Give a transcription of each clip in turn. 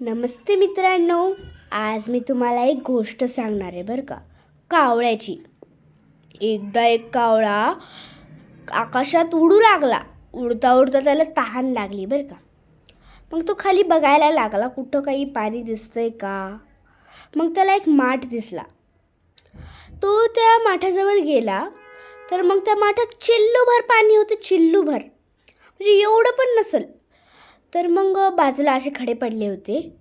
नमस्ते मित्रांनो आज मी तुम्हाला एक गोष्ट सांगणार आहे बरं का. कावळ्याची. एकदा एक कावळा आकाशात उडू लागला. उडता उडता त्याला तहान लागली बरं का. मग तो खाली बघायला लागला कुठं काही पाणी दिसतंय का? मग त्याला एक माठ दिसला. तो त्या माठाजवळ गेला तर मग त्या माठात चिल्लूभर पाणी होतं चिल्लूभर. म्हणजे एवढं पण नसल. तर मग बाजूला असे खडे पडले होते.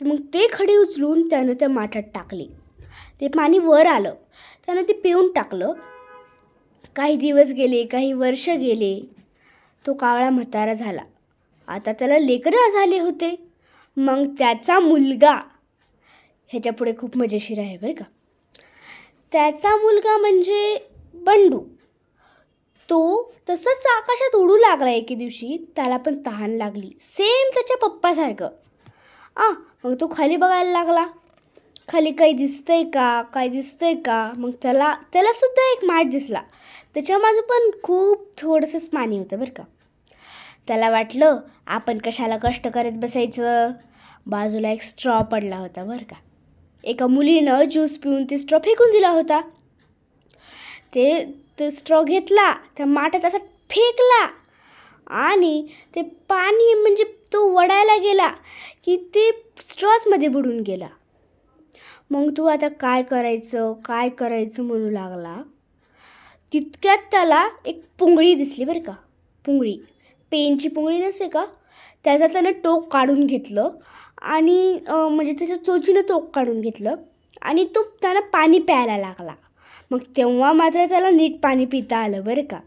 तर मग ते खडे उचलून त्यानं त्या माठात टाकले. ते पाणी वर आलं. त्यानं ते पिऊन टाकलं. काही दिवस गेले काही वर्ष गेले. तो कावळा म्हातारा झाला. आता त्याला लेकरं झाले होते. मग त्याचा मुलगा. ह्याच्यापुढे खूप मजेशीर आहे बरं का. त्याचा मुलगा म्हणजे बंडू. तो तसंच आकाशात उडू लागला एके दिवशी. त्याला पण तहान लागली. सेम त्याच्या पप्पासारखं. आ मग तो खाली बघायला लागला. खाली काही दिसतंय का? काय दिसतंय का? मग त्याला त्यालासुद्धा एक माठ दिसला. त्याच्यामाझं पण खूप थोडंसंच पाणी होतं बरं का. त्याला वाटलं आपण कशाला कष्ट करत बसायचं? बाजूला एक स्ट्रॉ पडला होता बरं का. एका मुलीनं ज्यूस पिऊन ती स्ट्रॉ फेकून दिला होता. ते तो स्ट्रॉ घेतला त्या माठात असा फेकला आणि ते पाणी म्हणजे तो वडायला गेला की ते स्ट्रॉचमध्ये बुडून गेला. मग तो आता काय करायचं काय करायचं म्हणू लागला. तितक्यात त्याला एक पुंगळी दिसली बरं का पुंगळी. पेनची पुंगळी नसते का? त्याचा त्यानं टोक काढून घेतलं आणि म्हणजे त्याच्या चोचीनं टोक काढून घेतलं आणि तो त्यानं पाणी प्यायला लागला. मग तेव्हा मात्र त्याला नीट पाणी पिता आलं बरं का.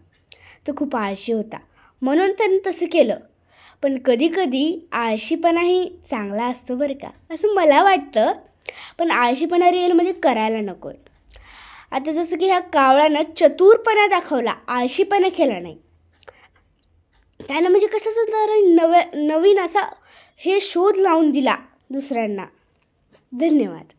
तो खूप आळशी होता. म्हणून त्यानं तसं केलं. पण कधीकधी आळशीपणाही चांगला असतो बरं का. असं मला वाटतं. पण आळशीपणा रिअलमध्ये म्हणजे करायला नको आहे आता जसं की ह्या कावळानं चतुरपणा दाखवला आळशीपणा केला नाही. त्यानं म्हणजे कसं तर नव्या नवीन असा हे शोध लावून दिला दुसऱ्यांना. धन्यवाद.